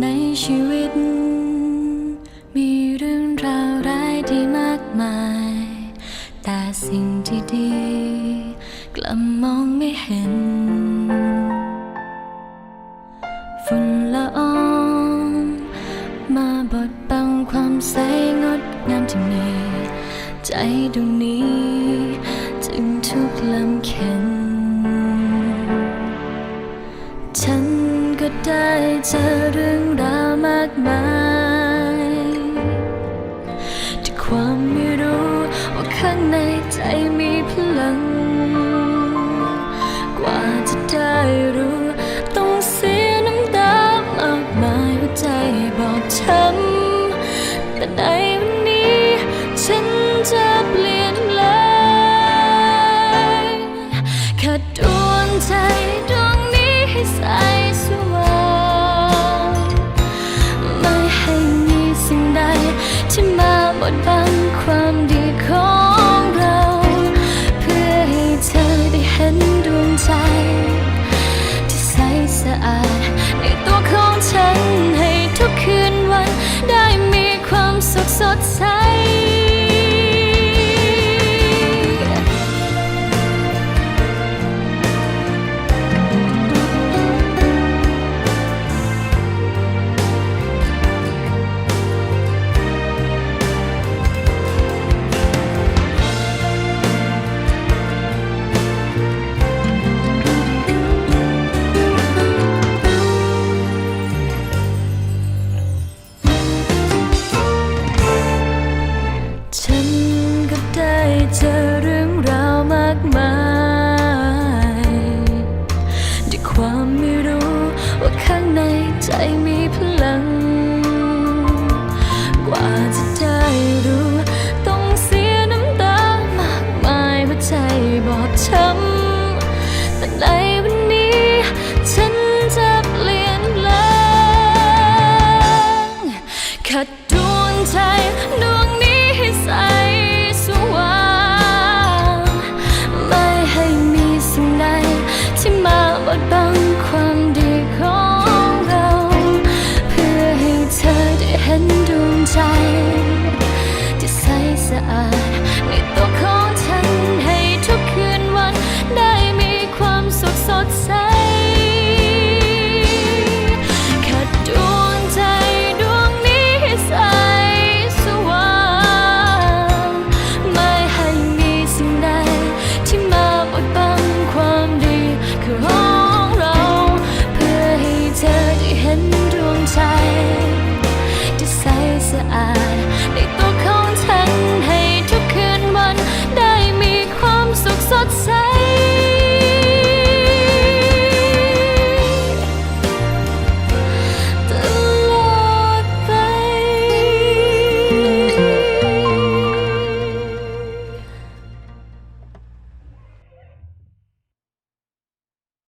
ในชีวิต มีเรื่องราวร้ายดีมากมาย แต่สิ่งที่ดีกลับมองไม่เห็นฝุ่นละอองมาบดบังความใสงดงามที่มี ใจดวงนี้ จึงทุกข์ลำเค็นฉัน ก็ได้เจอเรื่องราวมากมายที่ความไม่รู้ว่าข้างในใจมีพลัง สะ ได้เจอเรื่องราวมากมายด้วยความไม่รู้ว่าข้างในใจมีพลัง กว่าจะได้รู้ ต้องเสียน้ำตามากมายหัวใจบอบช้ำ